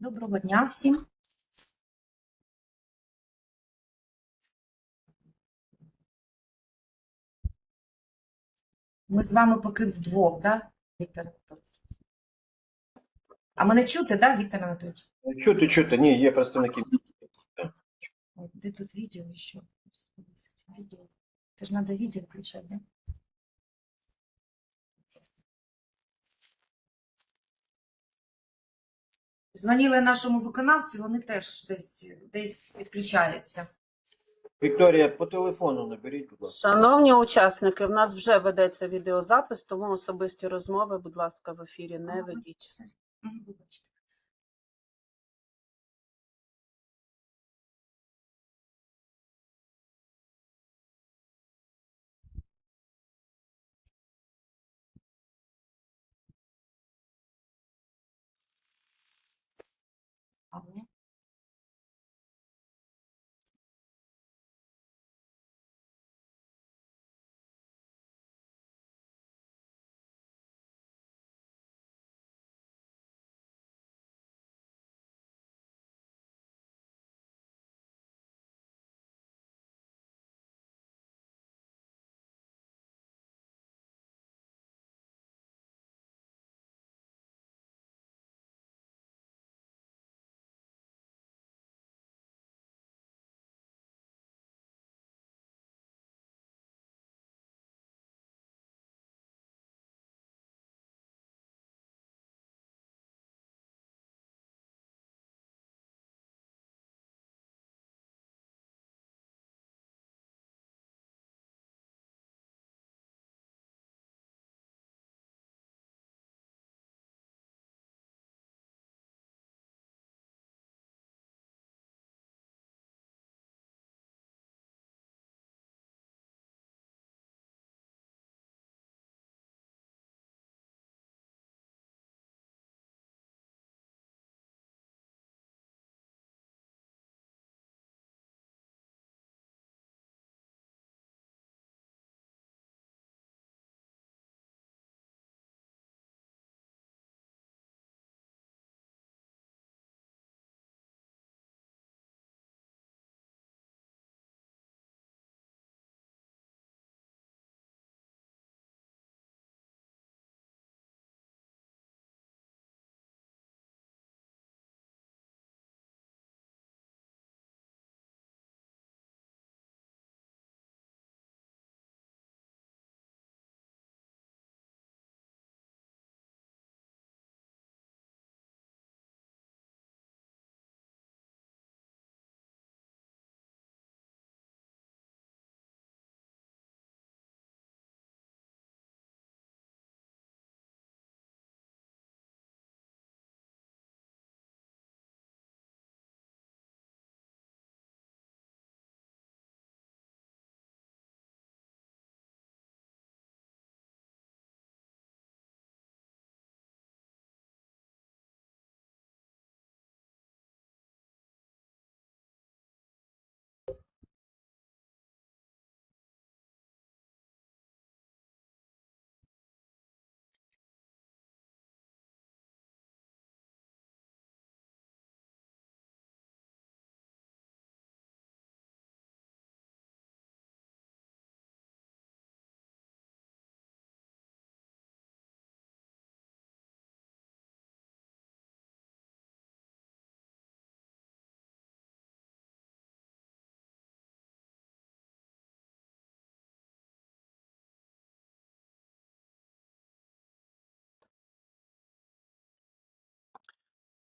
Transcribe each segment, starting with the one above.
Доброго дня всім. Ми з вами поки вдвох, да, Віктор Анатолійович? А мене чути, да, Віктор Анатолійович? Чути, чути, ні, є представники. Де тут відео ще? Це ж треба відео включати, да? Дзвонили нашому виконавцю, вони теж десь, десь підключаються. Вікторія, по телефону наберіть, будь ласка. Шановні учасники, в нас вже ведеться відеозапис, тому особисті розмови, будь ласка, в ефірі не ведіть. Вибачте.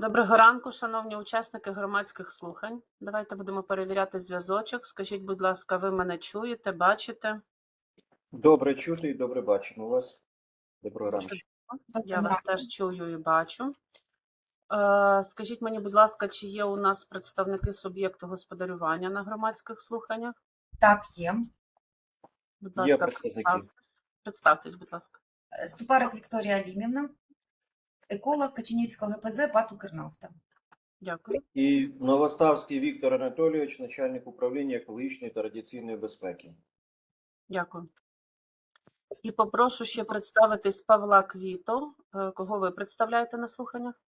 Доброго ранку, шановні учасники громадських слухань. Давайте будемо перевіряти зв'язочок. Скажіть, будь ласка, ви мене чуєте, бачите? Добре чути і добре бачимо вас. Доброго ранку. Я вас теж чую і бачу. Е, Скажіть мені, будь ласка, чи є у нас представники суб'єкту господарювання на громадських слуханнях? Так, є. Будь ласка, представники. представтесь. Представтесь, будь ласка. Ступарик Вікторія Алімівна, еколог Качинівського ГПЗ ПАТ «Укрнафта». Дякую. І Новоставський Віктор Анатолійович, начальник управління екологічної та радіаційної безпеки. Дякую. І попрошу ще представитись Павла Квіто. Е, Кого ви представляєте на слуханнях?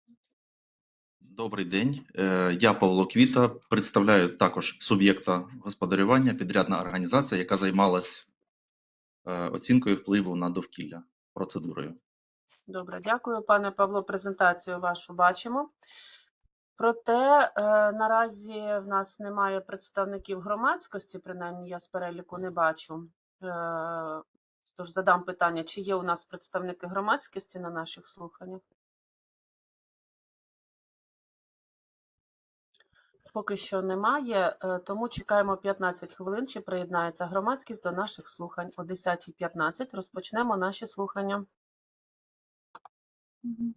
Добрий день. Е, Я Павло Квіта, представляю також суб'єкта господарювання, підрядна організація, яка займалась е, оцінкою впливу на довкілля процедурою. Добре, дякую, пане Павло. Презентацію вашу бачимо. Проте е, наразі в нас немає представників громадськості, принаймні я з переліку не бачу. Е, Тож задам питання, чи є у нас представники громадськості на наших слуханнях? Поки що немає, е, тому чекаємо 15 хвилин, чи приєднається громадськість до наших слухань. О 10.15 розпочнемо наші слухання. Мгм.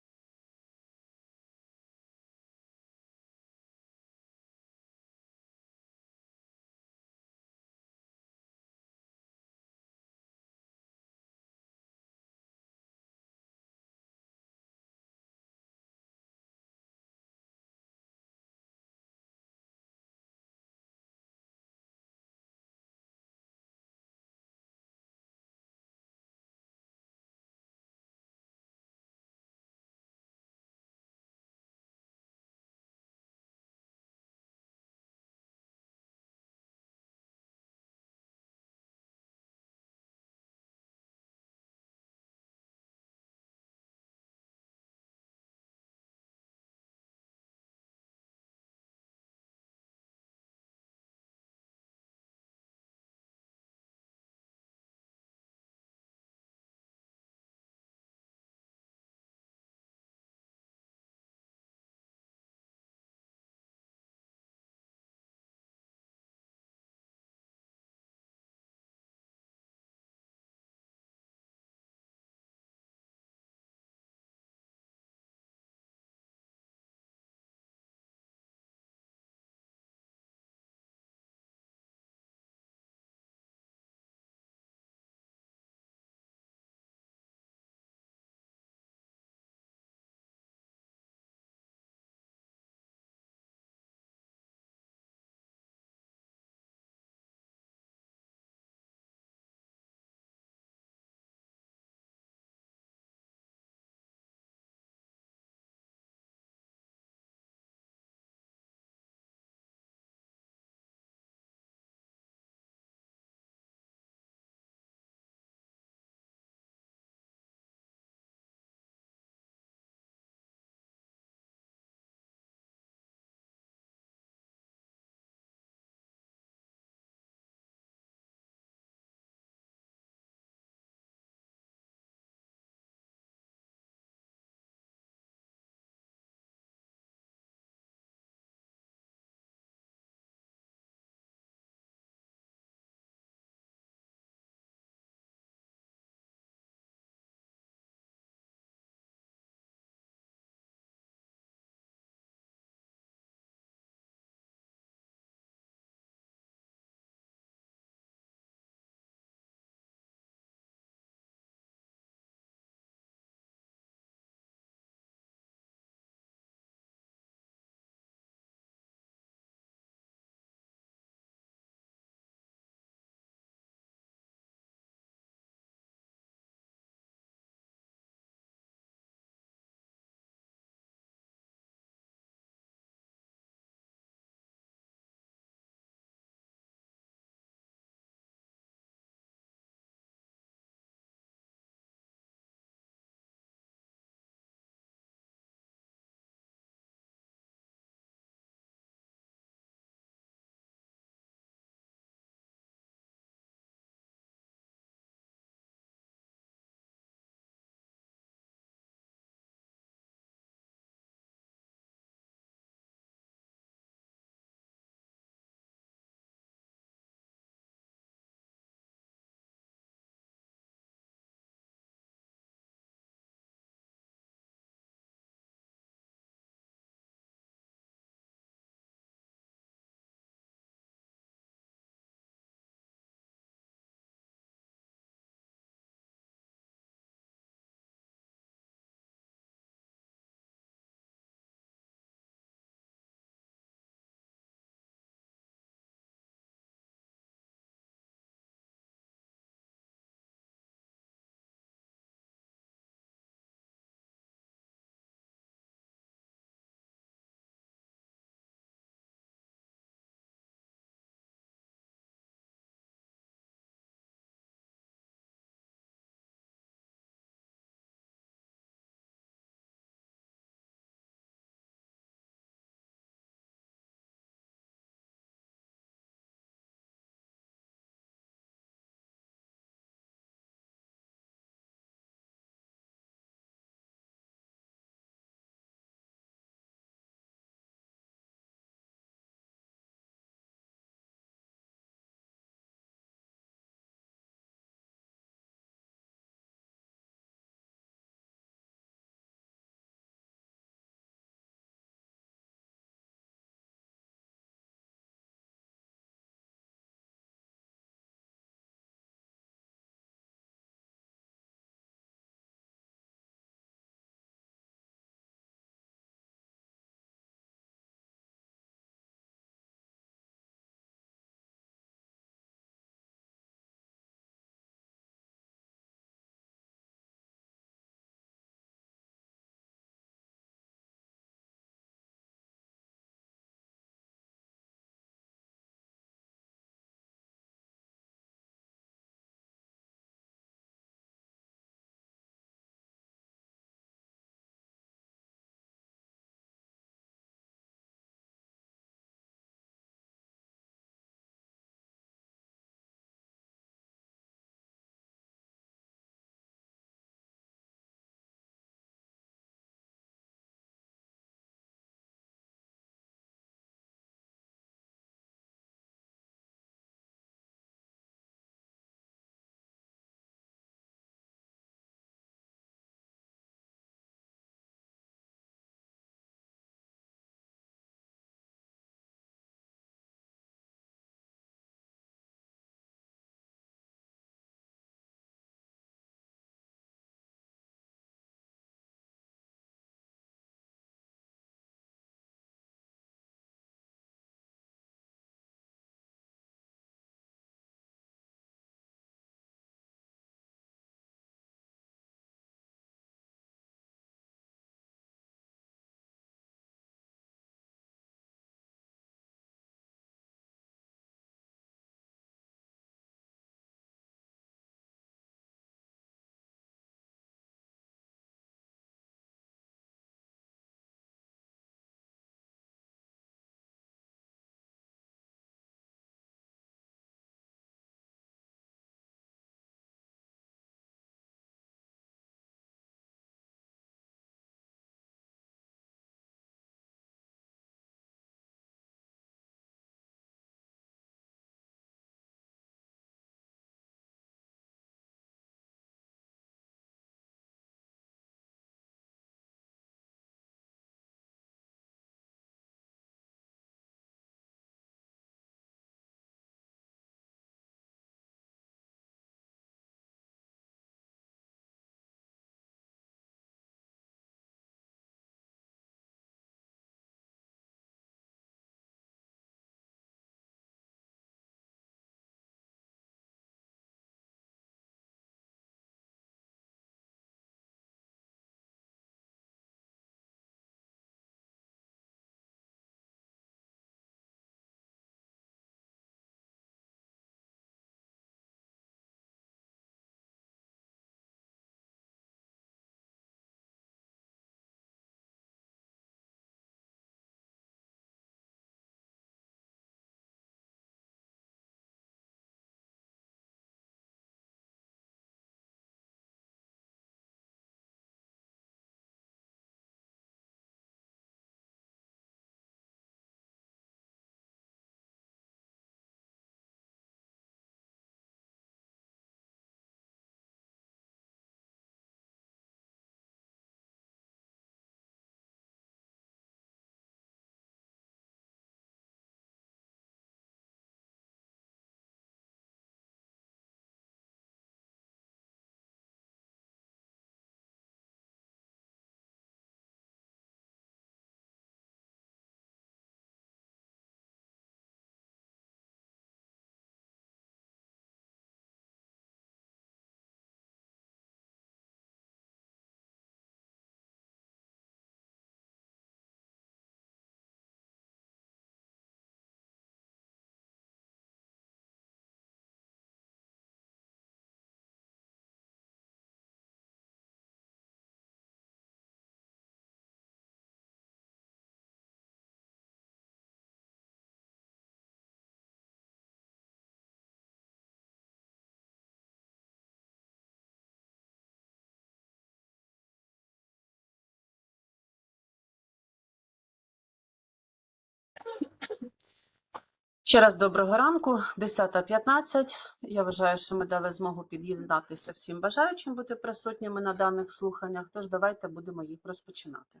Ще раз доброго ранку, 10.15. Я вважаю, що ми дали змогу під'єднатися всім бажаючим бути присутніми на даних слуханнях, тож давайте будемо їх розпочинати.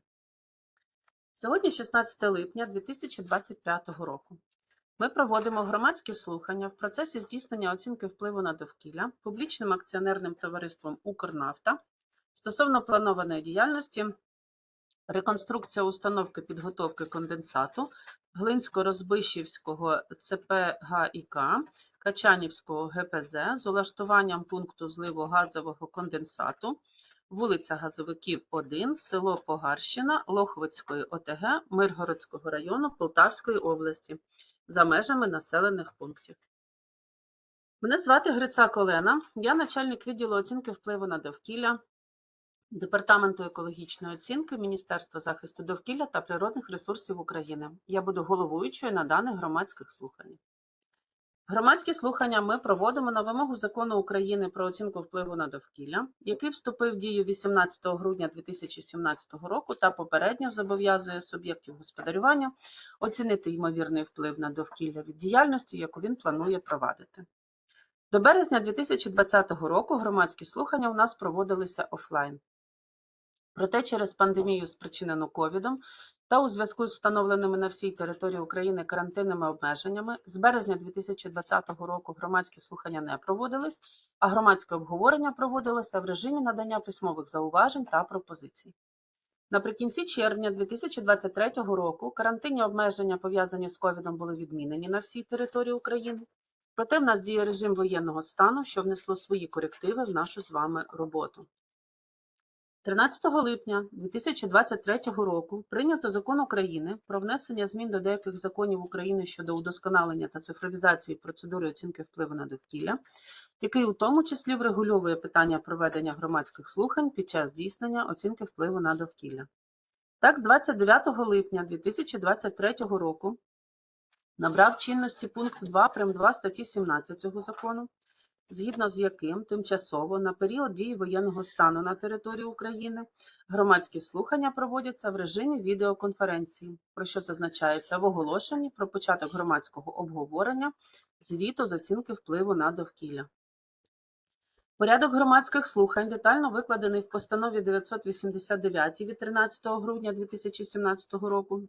Сьогодні 16 липня 2025 року. Ми проводимо громадські слухання в процесі здійснення оцінки впливу на довкілля публічним акціонерним товариством «Укрнафта» стосовно планованої діяльності реконструкція установки підготовки конденсату Глинсько-Розбишівського ЦП ГІК, Качанівського ГПЗ з улаштуванням пункту зливу газового конденсату, вулиця Газовиків, 1, село Погарщина, Лохвицької ОТГ, Миргородського району Полтавської області за межами населених пунктів. Мене звати Грицак Олена, я начальник відділу оцінки впливу на довкілля Департаменту екологічної оцінки Міністерства захисту довкілля та природних ресурсів України. Я буду головуючою на даних громадських слуханнях. Громадські слухання ми проводимо на вимогу Закону України про оцінку впливу на довкілля, який вступив в дію 18 грудня 2017 року та попередньо зобов'язує суб'єктів господарювання оцінити ймовірний вплив на довкілля від діяльності, яку він планує провадити. До березня 2020 року громадські слухання у нас проводилися офлайн. Проте через пандемію, спричинену ковідом, та у зв'язку з встановленими на всій території України карантинними обмеженнями з березня 2020 року громадські слухання не проводились, а громадське обговорення проводилося в режимі надання письмових зауважень та пропозицій. Наприкінці червня 2023 року карантинні обмеження, пов'язані з ковідом, були відмінені на всій території України. Проте в нас діє режим воєнного стану, що внесло свої корективи в нашу з вами роботу. 13 липня 2023 року прийнято Закон України про внесення змін до деяких законів України щодо удосконалення та цифровізації процедури оцінки впливу на довкілля, який у тому числі врегульовує питання проведення громадських слухань під час здійснення оцінки впливу на довкілля. Так, з 29 липня 2023 року набрав чинності пункт 2 прим. 2 статті 17 цього закону, згідно з яким тимчасово на період дії воєнного стану на території України громадські слухання проводяться в режимі відеоконференції, про що зазначається в оголошенні про початок громадського обговорення звіту з оцінки впливу на довкілля. Порядок громадських слухань детально викладений в постанові 989 від 13 грудня 2017 року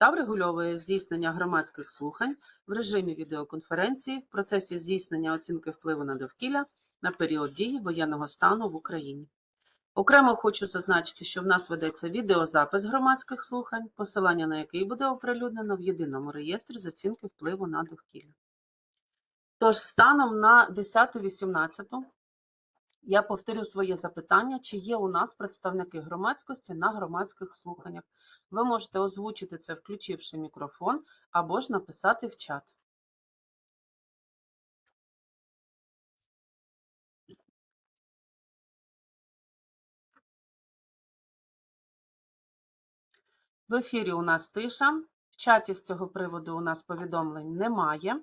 та врегульовує здійснення громадських слухань в режимі відеоконференції в процесі здійснення оцінки впливу на довкілля на період дії воєнного стану в Україні. Окремо хочу зазначити, що в нас ведеться відеозапис громадських слухань, посилання на який буде оприлюднено в єдиному реєстрі з оцінки впливу на довкілля. Тож, станом на 10.18 я повторю своє запитання, чи є у нас представники громадськості на громадських слуханнях. Ви можете озвучити це, включивши мікрофон, або ж написати в чат. В ефірі у нас тиша. В чаті з цього приводу у нас повідомлень немає.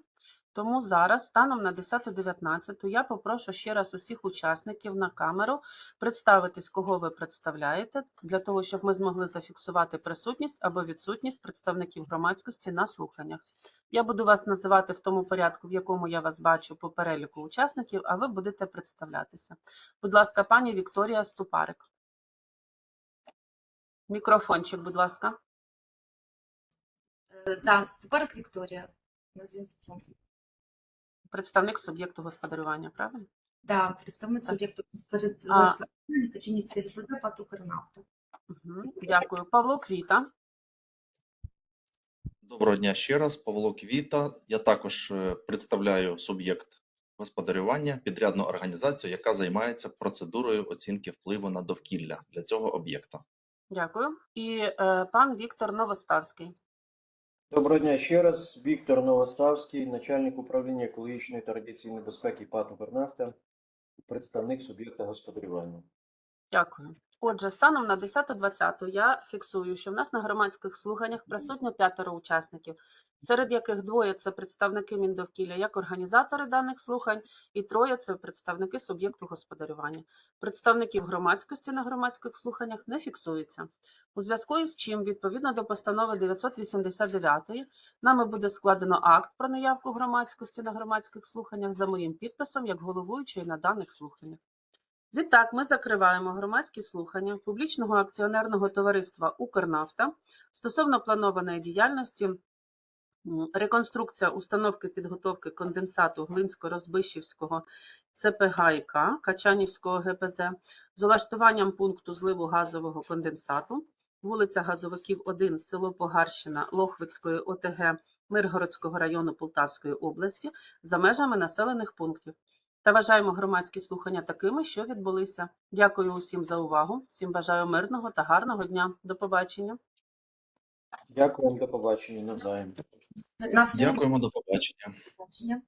Тому зараз, станом на 10.19, я попрошу ще раз усіх учасників на камеру представитись, кого ви представляєте, для того, щоб ми змогли зафіксувати присутність або відсутність представників громадськості на слуханнях. Я буду вас називати в тому порядку, в якому я вас бачу по переліку учасників, а ви будете представлятися. Будь ласка, пані Вікторія Ступарик. Мікрофончик, будь ласка. Е, Да, Ступарик Вікторія на зв'язку. Представник суб'єкту господарювання, правильно? Да, представник суб'єкту господарювання. Качинівської ДПЗ ПАТ «Укрнафта». Угу. Дякую. Павло Квіта. Доброго дня ще раз, Павло Квіта. Я також е, представляю суб'єкт господарювання, підрядну організацію, яка займається процедурою оцінки впливу на довкілля для цього об'єкта. Дякую. І е, пан Віктор Новоставський. Доброго дня ще раз. Віктор Новоставський, начальник управління екологічної та радіаційної безпеки ПАТ «Укрнафта», представник суб'єкта господарювання. Дякую. Отже, станом на 10.20 я фіксую, що в нас на громадських слуханнях присутньо п'ятеро учасників, серед яких двоє це представники Міндовкілля як організатори даних слухань, і троє це представники суб'єкту господарювання. Представників громадськості на громадських слуханнях не фіксується. У зв'язку із чим, відповідно до постанови 989, нами буде складено акт про наявку громадськості на громадських слуханнях за моїм підписом як головуючої на даних слуханнях. Відтак, ми закриваємо громадські слухання публічного акціонерного товариства «Укрнафта» стосовно планованої діяльності. Реконструкція установки підготовки конденсату Глинсько-Розбищівського ЦПГ-ІК Качанівського ГПЗ з улаштуванням пункту зливу газового конденсату, вулиця Газовиків, 1, село Погарщина Лохвицької ОТГ Миргородського району Полтавської області за межами населених пунктів та вважаємо громадські слухання такими, що відбулися. Дякую усім за увагу. Всім бажаю мирного та гарного дня. До побачення. Дякую до побачення навзаєм. На Дякуємо, до побачення. побачення.